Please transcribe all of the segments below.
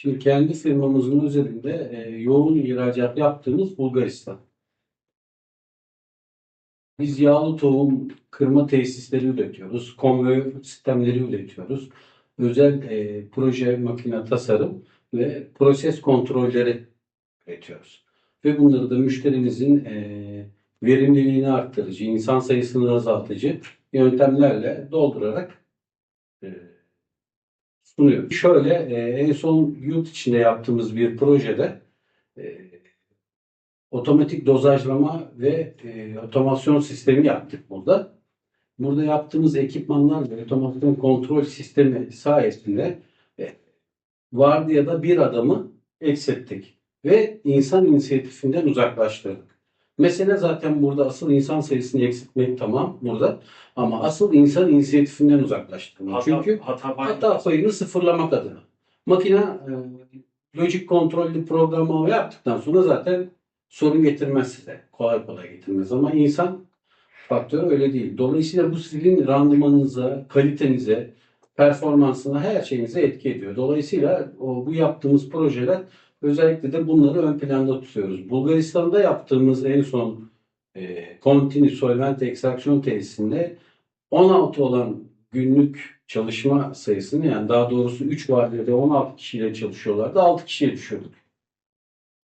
Şimdi kendi firmamızın üzerinde e, yoğun ihracat yaptığımız Bulgaristan. Biz yağlı tohum kırma tesisleri üretiyoruz. Konvey sistemleri üretiyoruz. Özel e, proje makine tasarım ve proses kontrolleri üretiyoruz. Ve bunları da müşterimizin e, verimliliğini arttırıcı, insan sayısını azaltıcı yöntemlerle doldurarak e, sunuyor. Şöyle e, en son yurt içinde yaptığımız bir projede e, otomatik dozajlama ve e, otomasyon sistemi yaptık burada. Burada yaptığımız ekipmanlar ve otomasyon kontrol sistemi sayesinde e, vardiyada bir adamı eksilttik ve insan inisiyatifinden uzaklaştırdık. Mesele zaten burada asıl insan sayısını eksiltmek tamam burada ama asıl insan inisiyatifinden uzaklaştırmak. Çünkü hata, Hatta payını sıfırlamak adına. Makine e, lojik kontrollü programı yaptıktan sonra zaten sorun getirmez size. Kolay kolay getirmez ama insan faktörü öyle değil. Dolayısıyla bu sizin randımanınıza, kalitenize, performansına, her şeyinize etki ediyor. Dolayısıyla o, bu yaptığımız projeler özellikle de bunları ön planda tutuyoruz. Bulgaristan'da yaptığımız en son e, Contini Solvent Ekstraksiyon tesisinde 16 olan günlük çalışma sayısını yani daha doğrusu 3 vadede 16 kişiyle çalışıyorlardı 6 kişiye düşürdük.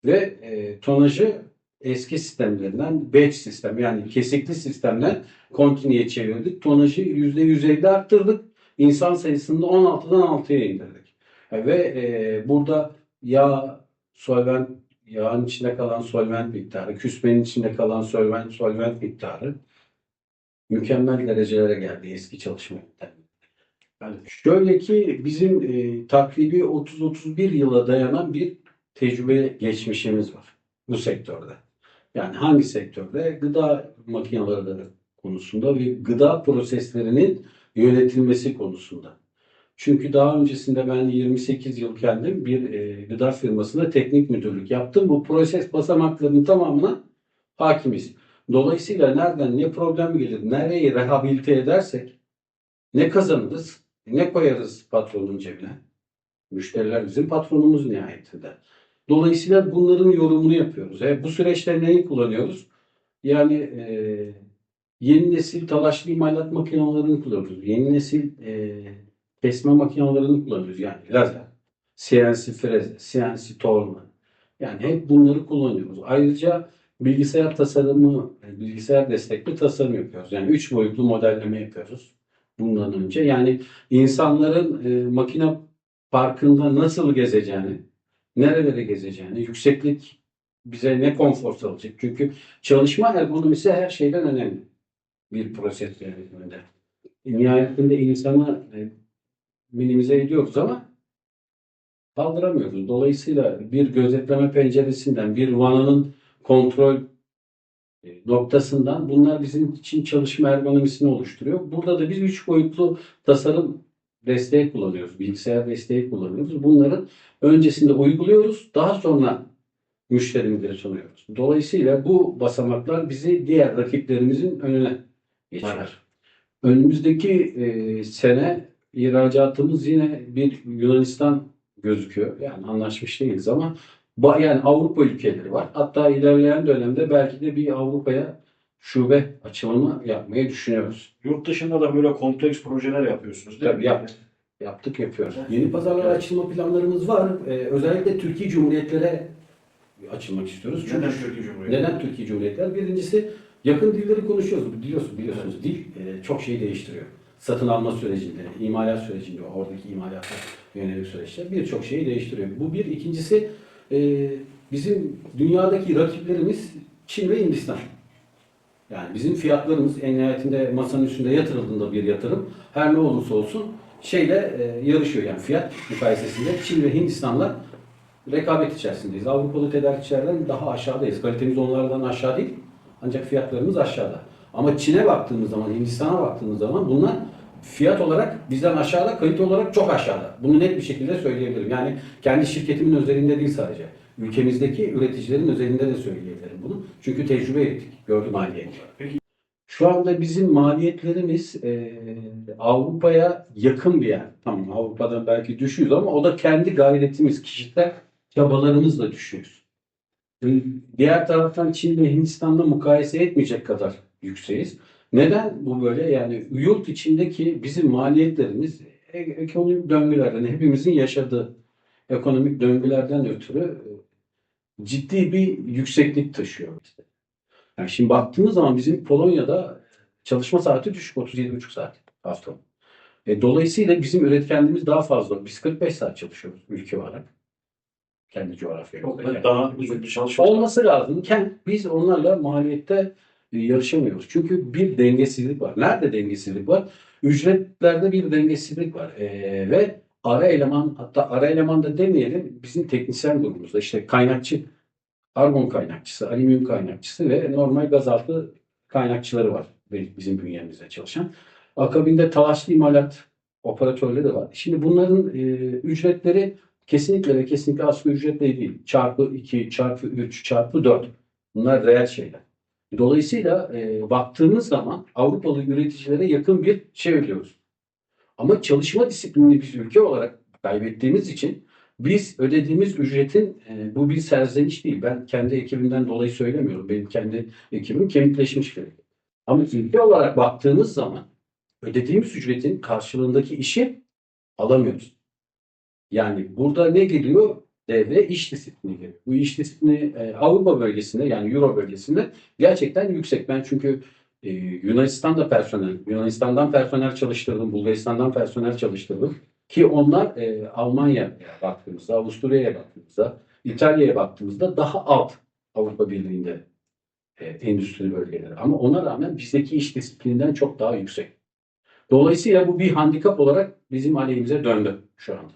Ve e, tonajı eski sistemlerinden batch sistem yani kesikli sistemden kontinüye çevirdik. Tonajı %150 arttırdık. İnsan sayısını da 16'dan 6'ya indirdik. E, ve e, burada yağ, solvent, yağın içinde kalan solvent miktarı, küsmenin içinde kalan solvent, solvent miktarı mükemmel derecelere geldi eski çalışma yöntemleri. Yani şöyle ki bizim e, takribi 30-31 yıla dayanan bir tecrübe geçmişimiz var bu sektörde. Yani hangi sektörde? Gıda makineleri konusunda ve gıda proseslerinin yönetilmesi konusunda. Çünkü daha öncesinde ben 28 yıl kendim bir e, gıda firmasında teknik müdürlük yaptım. Bu proses basamaklarının tamamına hakimiz. Dolayısıyla nereden ne problem gelir, nereyi rehabilite edersek ne kazanırız, ne koyarız patronun cebine. Müşteriler bizim patronumuz nihayetinde. Dolayısıyla bunların yorumunu yapıyoruz. E, bu süreçte neyi kullanıyoruz? Yani e, yeni nesil talaşlı imalat makinelerini kullanıyoruz. Yeni nesil e, kesme makinelerini kullanıyoruz. Yani lazer, CNC freze, CNC torna. Yani hep bunları kullanıyoruz. Ayrıca bilgisayar tasarımı, bilgisayar destekli tasarım yapıyoruz. Yani üç boyutlu modelleme yapıyoruz bundan önce. Yani insanların e, makine parkında nasıl gezeceğini, nerelere gezeceğini, yükseklik bize ne konfor sağlayacak. Çünkü çalışma ergonomisi her şeyden önemli bir proses yönetiminde. Nihayetinde insanı e, minimize ediyoruz ama kaldıramıyoruz. Dolayısıyla bir gözetleme penceresinden, bir vananın kontrol e, noktasından bunlar bizim için çalışma ergonomisini oluşturuyor. Burada da biz üç boyutlu tasarım desteği kullanıyoruz. Bilgisayar desteği kullanıyoruz. Bunların öncesinde uyguluyoruz. Daha sonra müşterimizlere sunuyoruz. Dolayısıyla bu basamaklar bizi diğer rakiplerimizin önüne. Evet. Önümüzdeki e, sene ihracatımız yine bir Yunanistan gözüküyor. Yani anlaşmış değiliz ama yani Avrupa ülkeleri var. Hatta ilerleyen dönemde belki de bir Avrupa'ya şube açılımı yapmayı düşünüyoruz. Yurt dışında da böyle kompleks projeler yapıyorsunuz değil Tabii, mi? yap. Yaptık yapıyoruz. Evet. Yeni pazarlara açılma planlarımız var. Ee, özellikle Türkiye Cumhuriyetlere açılmak istiyoruz. Çünkü Neden Türkiye Cumhuriyeti? neden Türkiye Cumhuriyetler? Birincisi yakın dilleri konuşuyoruz. Biliyorsun, biliyorsunuz dil e, çok şey değiştiriyor. Satın alma sürecinde, imalat sürecinde, oradaki imalata yönelik süreçte birçok şeyi değiştiriyor. Bu bir. İkincisi e, bizim dünyadaki rakiplerimiz Çin ve Hindistan. Yani bizim fiyatlarımız en nihayetinde masanın üstünde yatırıldığında bir yatırım her ne olursa olsun şeyle e, yarışıyor. Yani fiyat mukayesesinde Çin ve Hindistan'la rekabet içerisindeyiz. Avrupalı tedarikçilerden daha aşağıdayız. Kalitemiz onlardan aşağı değil. Ancak fiyatlarımız aşağıda. Ama Çin'e baktığımız zaman, Hindistan'a baktığımız zaman bunlar fiyat olarak bizden aşağıda, kalite olarak çok aşağıda. Bunu net bir şekilde söyleyebilirim. Yani kendi şirketimin özelinde değil sadece. Ülkemizdeki üreticilerin özelinde de söyleyebilirim bunu. Çünkü tecrübe ettik. Gördüm haliyle. Peki Şu anda bizim maliyetlerimiz e, Avrupa'ya yakın bir yer. Tamam Avrupa'dan belki düşüyoruz ama o da kendi gayretimiz, kişisel çabalarımızla düşüyoruz. Diğer taraftan Çin ve Hindistan'la mukayese etmeyecek kadar yükseğiz. Neden bu böyle? Yani yurt içindeki bizim maliyetlerimiz e- ekonomik döngülerden, hepimizin yaşadığı ekonomik döngülerden ötürü e, ciddi bir yükseklik taşıyor. işte. Yani şimdi baktığımız zaman bizim Polonya'da çalışma saati düşük 37,5 saat hafta. E, dolayısıyla bizim üretkenliğimiz daha fazla. Biz 45 saat çalışıyoruz ülke olarak. Kendi coğrafyamızda. Yani. daha uzun bir çalışma. Olması lazım. Biz onlarla maliyette yarışamıyoruz. Çünkü bir dengesizlik var. Nerede dengesizlik var? Ücretlerde bir dengesizlik var. E, ve ara eleman hatta ara eleman da demeyelim bizim teknisyen durumumuzda işte kaynakçı, argon kaynakçısı, alüminyum kaynakçısı ve normal gazaltı kaynakçıları var bizim bünyemizde çalışan. Akabinde talaşlı imalat operatörleri de var. Şimdi bunların e, ücretleri kesinlikle ve kesinlikle asgari ücretle değil. Çarpı 2, çarpı 3, çarpı 4. Bunlar reel şeyler. Dolayısıyla e, baktığımız zaman Avrupalı üreticilere yakın bir şey ödüyoruz. Ama çalışma disiplinini biz ülke olarak kaybettiğimiz için biz ödediğimiz ücretin e, bu bir serzeniş değil. Ben kendi ekibimden dolayı söylemiyorum. Benim kendi ekibim kemikleşmiş bir ekip. Ama ülke olarak baktığımız zaman ödediğimiz ücretin karşılığındaki işi alamıyoruz. Yani burada ne geliyor? Devre iş disiplini. Bu iş disiplini e, Avrupa bölgesinde yani Euro bölgesinde gerçekten yüksek. Ben çünkü e, Yunanistan'da personel, Yunanistan'dan personel çalıştırdım, Bulgaristan'dan personel çalıştırdım. Ki onlar e, Almanya'ya baktığımızda, Avusturya'ya baktığımızda, İtalya'ya baktığımızda daha alt Avrupa Birliği'nde e, endüstri bölgeleri. Ama ona rağmen bizdeki iş disiplininden çok daha yüksek. Dolayısıyla bu bir handikap olarak bizim aleyhimize döndü şu anda.